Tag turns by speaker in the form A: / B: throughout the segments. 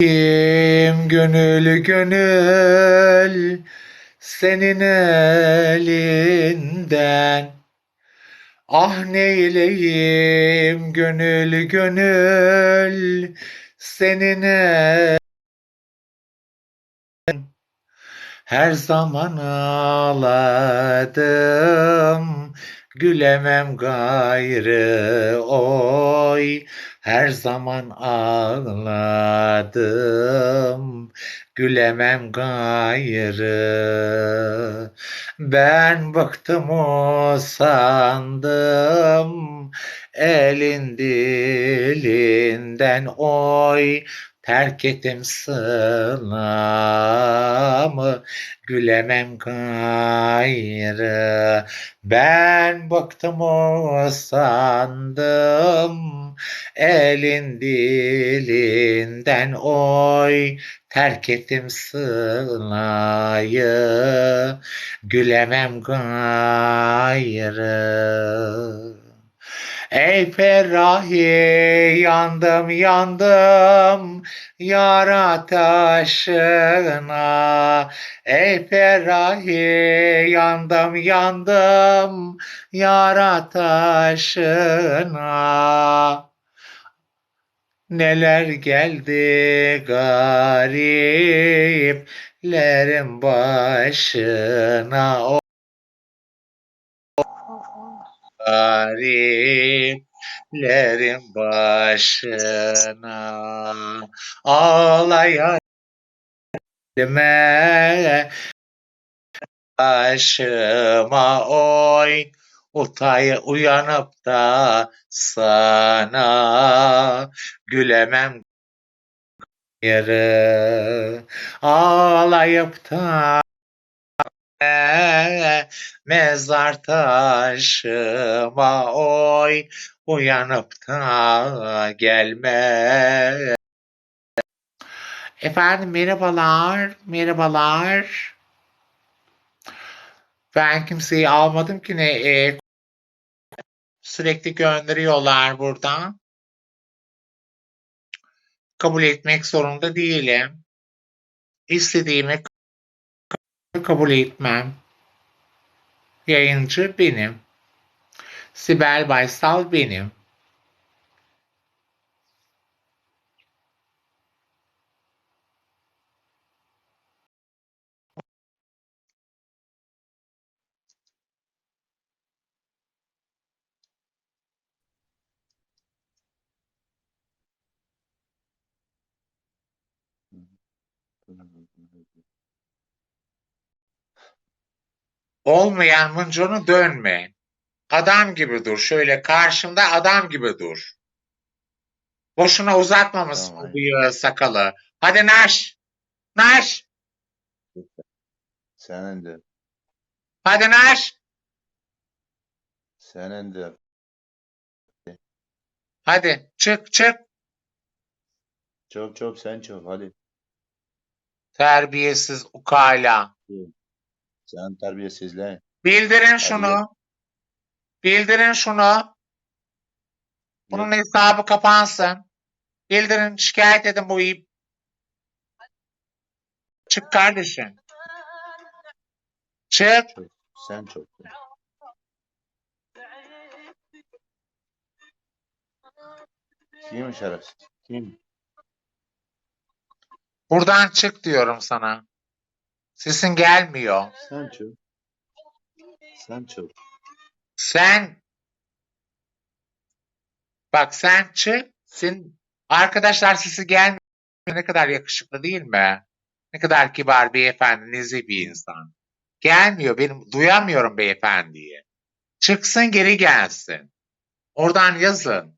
A: Kim gönül gönül senin elinden? Ah neyleyim gönül gönül senin elinden? Her zaman ağladım gülemem gayrı oy her zaman ağladım. Gülemem gayrı. Ben bıktım usandım elin dilinden oy terk ettim sılamı gülemem gayrı. Ben bıktım usandım elin dilinden oy. Terk ettim sılayı gülemem gayrı Ey Ferrahi yandım yandım yar ateşine Ey Ferrahi yandım yandım yar ateşine Neler geldi gariplerin başına o gariplerin başına ağlayan elime başıma oy utay uyanıp da sana gülemem. Yere ağlayıp da mezar taşıma oy uyanıp da gelme. Efendim merhabalar, merhabalar. Ben kimseyi almadım ki ne e, sürekli gönderiyorlar buradan. Kabul etmek zorunda değilim. İstediğimi kabul etmem. Yayıncı benim. Sibel Baysal benim. Olmayan mınconu dönme. Adam gibi dur. Şöyle karşımda adam gibi dur. Boşuna uzatmamışsın
B: Tamam.
A: bu bıyığı, sakalı. Hadi naş. Naş.
B: Senindir.
A: Hadi naş.
B: Senindir.
A: Hadi çık çık.
B: Çok çok sen çok hadi.
A: Terbiyesiz ukala.
B: Sen terbiyesizle.
A: Bildirin şunu. Bildirin şunu. Bunun hesabı kapansın. Bildirin şikayet edin bu ip. Çık kardeşim. Çık.
B: Sen çok. Kim şerefsiz? Kim?
A: Buradan çık diyorum sana. Sesin gelmiyor.
B: Sen çok. Sen çok.
A: Sen bak sen çık. Sen arkadaşlar sesi gelmiyor. Ne kadar yakışıklı değil mi? Ne kadar kibar beyefendi, nezih bir insan. Gelmiyor. Benim duyamıyorum beyefendiyi. Çıksın geri gelsin. Oradan yazın.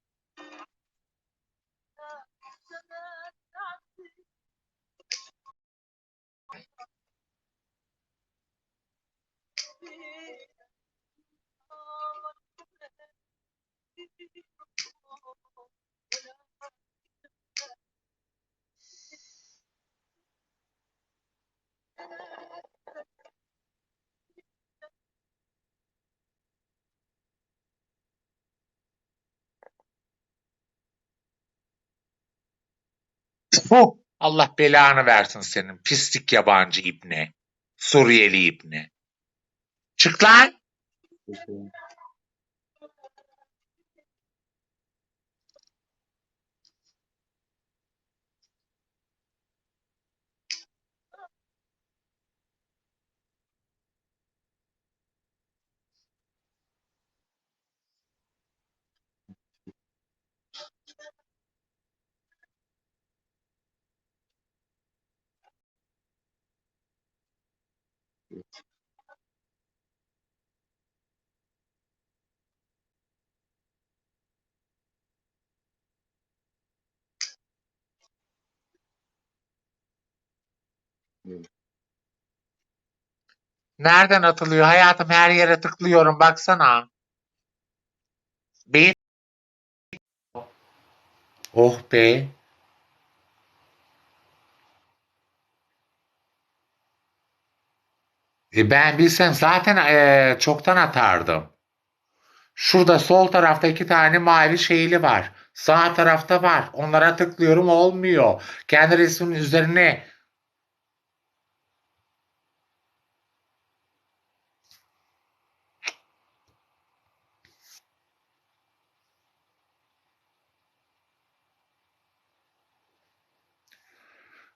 A: Tfu! Allah belanı versin senin pislik yabancı ibne. Suriyeli ibne. Çık lan. Nereden atılıyor? Hayatım her yere tıklıyorum baksana. Beyin... Oh be. E ben bilsem zaten e, çoktan atardım. Şurada sol tarafta iki tane mavi şeyli var. Sağ tarafta var. Onlara tıklıyorum olmuyor. Kendi resmimin üzerine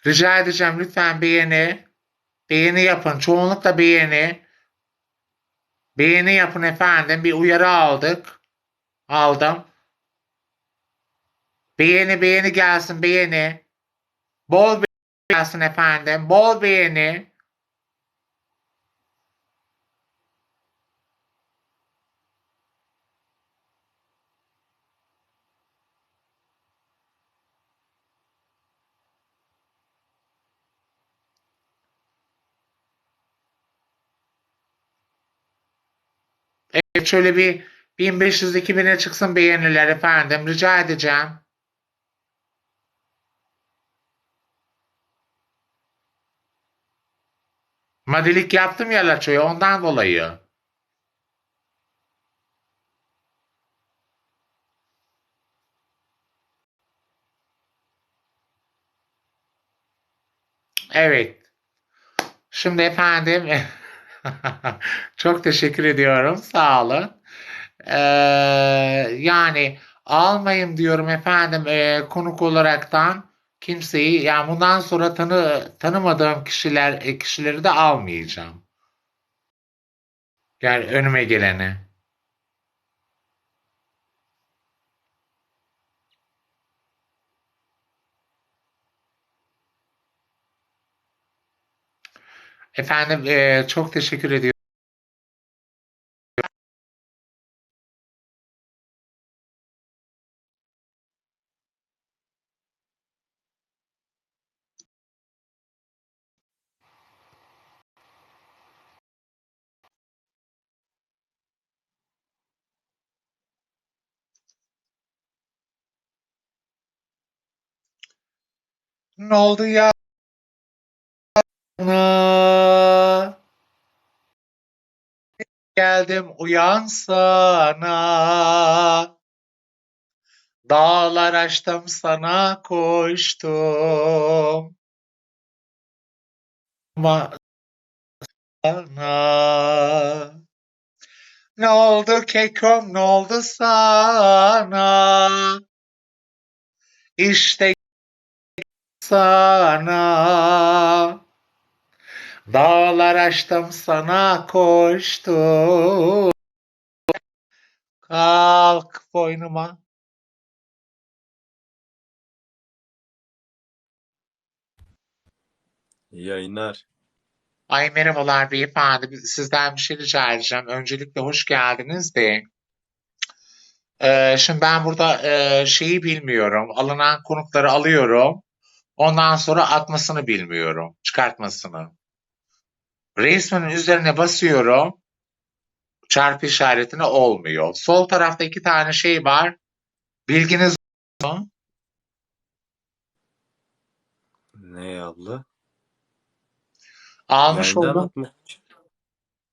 A: rica edeceğim lütfen beğeni. Beğeni yapın. Çoğunlukla beğeni. Beğeni yapın efendim. Bir uyarı aldık. Aldım. Beğeni beğeni gelsin beğeni. Bol beğeni gelsin efendim. Bol beğeni. Evet şöyle bir 1500-2000'e çıksın beğeniler efendim. Rica edeceğim. Madilik yaptım ya Laço'ya ondan dolayı. Evet. Şimdi efendim çok teşekkür ediyorum. Sağ olun. Ee, yani almayayım diyorum efendim e, konuk olaraktan kimseyi yani bundan sonra tanı tanımadığım kişiler e, kişileri de almayacağım. Yani önüme geleni. Efendim e, çok teşekkür ediyorum. Ne oldu ya? Geldim uyansana. Dağlar aştım sana koştum. Ama sana. Ne oldu kekom ne oldu sana? İşte sana. Dağlar aştım sana koştum. Kalk boynuma.
C: İyi yayınlar.
A: Ay merhabalar beyefendi. Sizden bir şey rica edeceğim. Öncelikle hoş geldiniz de. Ee, şimdi ben burada e, şeyi bilmiyorum. Alınan konukları alıyorum. Ondan sonra atmasını bilmiyorum. Çıkartmasını. Resmin üzerine basıyorum. Çarpı işaretine olmuyor. Sol tarafta iki tane şey var. Bilginiz olsun.
C: Ne abla?
A: Almış
C: atmış.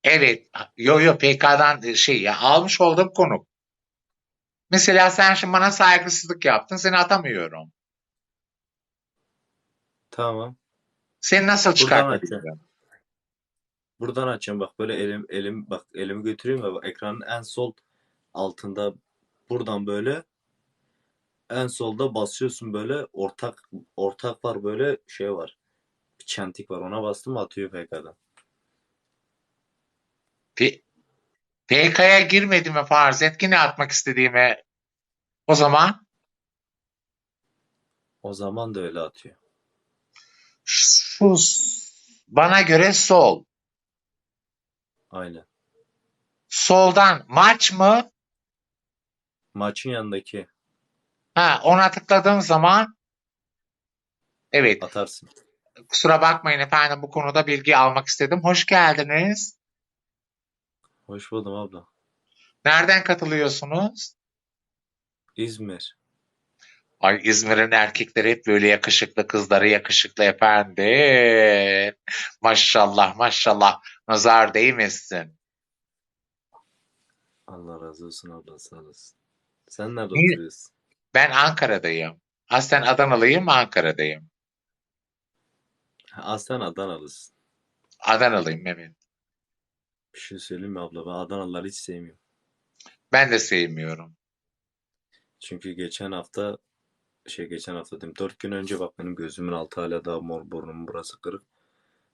A: Evet. Yo yo PK'dan şey ya almış olduğum konuk. Mesela sen şimdi bana saygısızlık yaptın. Seni atamıyorum.
C: Tamam.
A: Seni nasıl çıkartabilirim?
C: Buradan açacağım bak böyle elim elim bak elimi götüreyim ve bak ekranın en sol altında buradan böyle en solda basıyorsun böyle ortak ortak var böyle şey var. Bir çentik var ona bastım atıyor PK'dan.
A: P- PK'ya girmediğimi farz et. Yine atmak istediğimi o zaman
C: O zaman da öyle atıyor.
A: şu bana göre sol.
C: Aynen.
A: Soldan maç mı?
C: Maçın yanındaki
A: Ha, ona tıkladığım zaman evet.
C: atarsın.
A: Kusura bakmayın efendim bu konuda bilgi almak istedim. Hoş geldiniz.
C: Hoş buldum abla.
A: Nereden katılıyorsunuz?
C: İzmir.
A: Ay İzmir'in erkekleri hep böyle yakışıklı, kızları yakışıklı efendim. Maşallah maşallah. Nazar değmesin.
C: Allah razı olsun abla sağ olasın. Sen nerede
A: Niye?
C: oturuyorsun?
A: Ben Ankara'dayım. Aslen Adanalıyım, Ankara'dayım.
C: Aslen Adanalısın.
A: Adanalıyım evet.
C: Bir şey söyleyeyim mi abla? Ben Adanalıları hiç sevmiyorum.
A: Ben de sevmiyorum.
C: Çünkü geçen hafta şey geçen hafta dedim 4 gün önce bak benim gözümün altı hala daha mor burnumun burası kırık.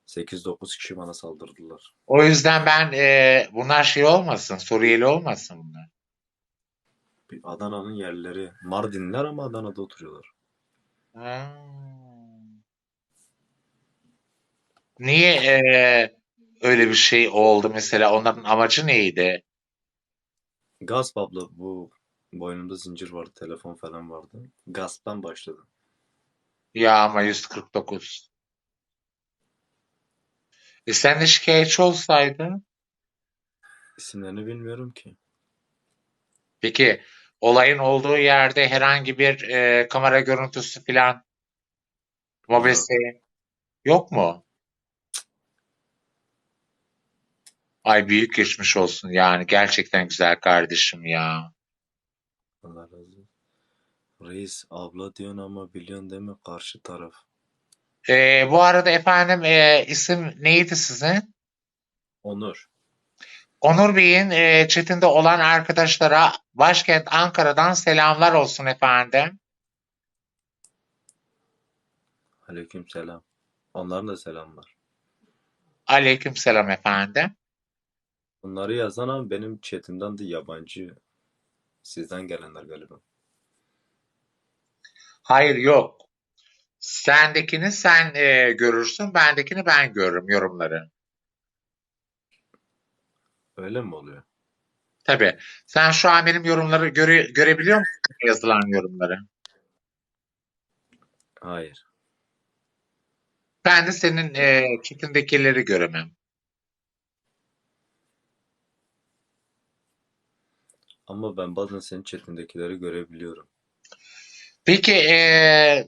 C: 8-9 kişi bana saldırdılar.
A: O yüzden ben e, bunlar şey olmasın, Suriyeli olmasın bunlar.
C: Bir Adana'nın yerlileri Mardinler ama Adana'da oturuyorlar.
A: Hmm. Niye e, öyle bir şey oldu mesela? Onların amacı neydi?
C: Gasp abla bu boynumda zincir vardı, telefon falan vardı. Gasptan başladı.
A: Ya ama 149. E sen de şikayetçi olsaydın.
C: İsimlerini bilmiyorum ki.
A: Peki olayın olduğu yerde herhangi bir e, kamera görüntüsü falan mobese yok mu? Ay büyük geçmiş olsun yani gerçekten güzel kardeşim ya.
C: Allah razı olsun. Reis abla diyorsun ama biliyorsun değil mi karşı taraf.
A: E, bu arada efendim e, isim neydi sizin?
C: Onur.
A: Onur Bey'in e, chatinde olan arkadaşlara başkent Ankara'dan selamlar olsun efendim.
C: Aleyküm selam. Onların da selam var.
A: Aleykümselam efendim.
C: Bunları yazan ama benim chatimden de yabancı. Sizden gelenler galiba.
A: Hayır yok. Sendekini sen e, görürsün, bendekini ben görürüm yorumları.
C: Öyle mi oluyor?
A: Tabii. Sen şu an benim yorumları göre, görebiliyor musun yazılan yorumları?
C: Hayır.
A: Ben de senin e, chatindekileri göremem.
C: Ama ben bazen senin chatindekileri görebiliyorum.
A: Peki e,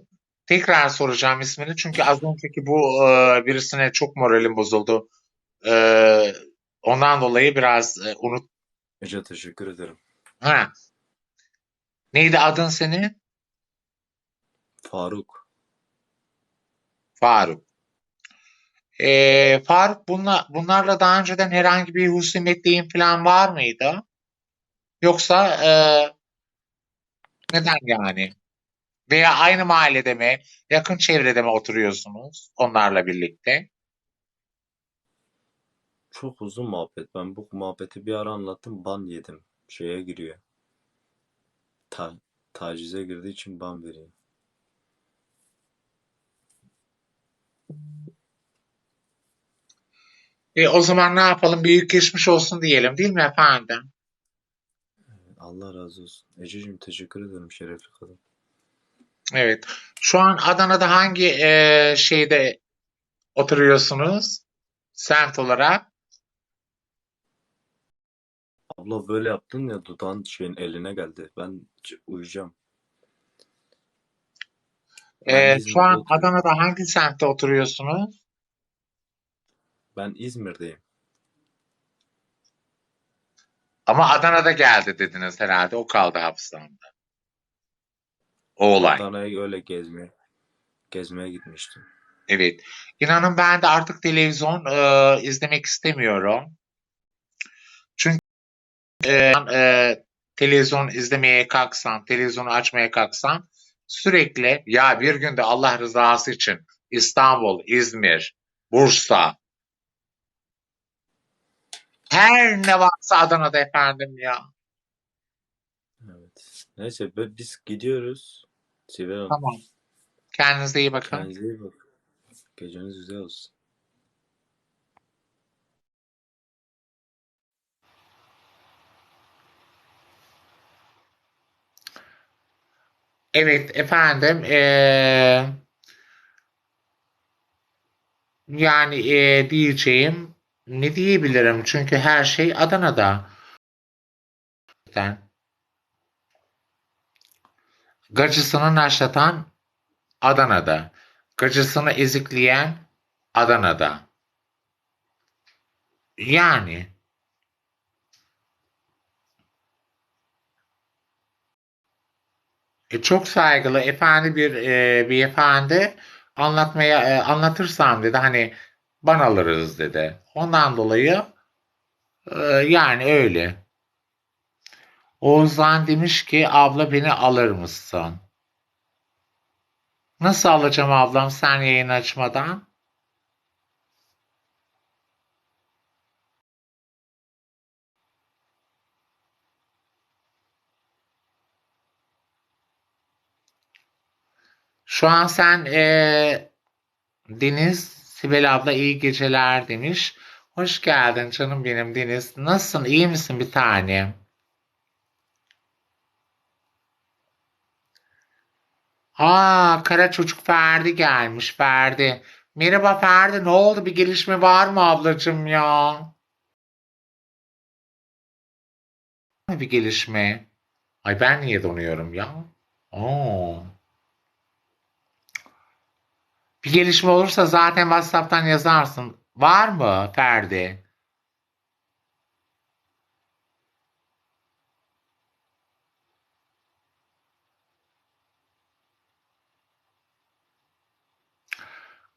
A: tekrar soracağım ismini çünkü az önceki bu e, birisine çok moralim bozuldu. E, ondan dolayı biraz e, unut.
C: Ece teşekkür ederim.
A: Ha. Neydi adın senin?
C: Faruk.
A: Faruk. E, Faruk bunla, bunlarla daha önceden herhangi bir husumetliğin falan var mıydı? Yoksa e, neden yani? Veya aynı mahallede mi, yakın çevrede mi oturuyorsunuz onlarla birlikte?
C: Çok uzun muhabbet. Ben bu muhabbeti bir ara anlattım. Ban yedim. Şeye giriyor. Ta tacize girdiği için ban veriyor.
A: E, o zaman ne yapalım? Büyük geçmiş olsun diyelim değil mi efendim?
C: Allah razı olsun. Ececiğim teşekkür ederim şerefli kadın.
A: Evet. Şu an Adana'da hangi e, şeyde oturuyorsunuz? Semt olarak?
C: Abla böyle yaptın ya dudağın şeyin eline geldi. Ben c- uyuyacağım. Ben
A: E, şu
C: İzmir'de
A: an
C: oturuyorum.
A: Adana'da hangi semtte oturuyorsunuz?
C: Ben İzmir'deyim.
A: Ama Adana'da geldi dediniz herhalde. O kaldı hafızamda. O olay.
C: Adana'ya öyle gezmeye. gezmeye gitmiştim.
A: Evet. İnanın ben de artık televizyon e, izlemek istemiyorum. Çünkü e, e, televizyon izlemeye kalksam, televizyonu açmaya kalksam sürekli ya bir günde Allah rızası için İstanbul, İzmir, Bursa her ne varsa Adana'da efendim ya.
C: Evet. Neyse biz gidiyoruz. Sibel Hanım.
A: Tamam. Kendinize iyi bakın.
C: Kendinize iyi bakın. Geceniz güzel olsun.
A: Evet efendim eee, yani eee, diyeceğim ne diyebilirim çünkü her şey Adana'da. Gacısını naşlatan Adana'da. Gacısını ezikleyen Adana'da. Yani E, çok saygılı efendi bir e, bir efendi anlatmaya e, anlatırsam dedi hani ban alırız dedi. Ondan dolayı e, yani öyle. Oğuzhan demiş ki abla beni alır mısın? Nasıl alacağım ablam sen yayın açmadan? Şu an sen e, Deniz Sibel abla iyi geceler demiş. Hoş geldin canım benim Deniz. Nasılsın? İyi misin bir tane? Aa, kara çocuk Ferdi gelmiş Ferdi. Merhaba Ferdi, ne oldu? Bir gelişme var mı ablacığım ya? Bir gelişme. Ay ben niye donuyorum ya? Oo. Bir gelişme olursa zaten WhatsApp'tan yazarsın. Var mı Ferdi?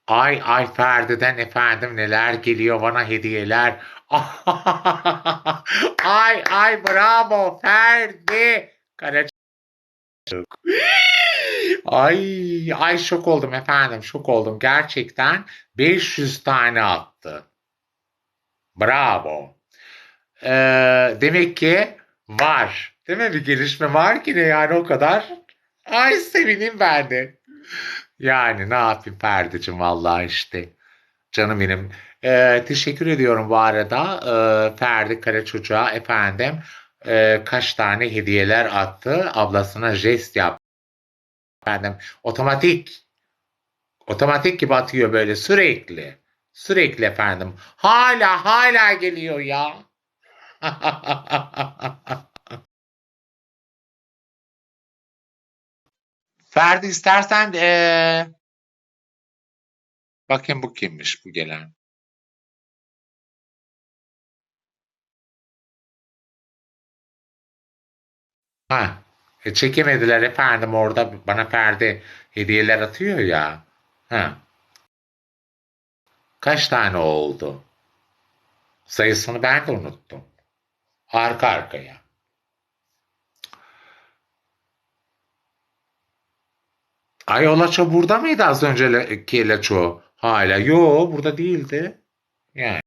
A: Ay ay Ferdi'den efendim neler geliyor bana hediyeler. Ay ay bravo Ferdi. Kara Ay ay şok oldum efendim şok oldum gerçekten 500 tane attı. Bravo. Ee, demek ki var. Değil mi? Bir gelişme var ki ne yani o kadar. Ay sevineyim ben de. Yani ne yapayım Ferdi'cim vallahi işte. Canım benim. Ee, teşekkür ediyorum bu arada ee, Ferdi Karaçoçuk'a efendim ee, kaç tane hediyeler attı. Ablasına jest yaptı. Efendim otomatik otomatik gibi atıyor böyle sürekli. Sürekli efendim. Hala hala geliyor ya. Ferdi istersen eee bakayım bu kimmiş bu gelen. Ha, e, çekemediler efendim orada bana Ferdi hediyeler atıyor ya. Ha. Kaç tane oldu? Sayısını ben de unuttum. Arka arkaya. Ay o Laço burada mıydı az önceki Laço? Hala. Yo burada değildi. Yani.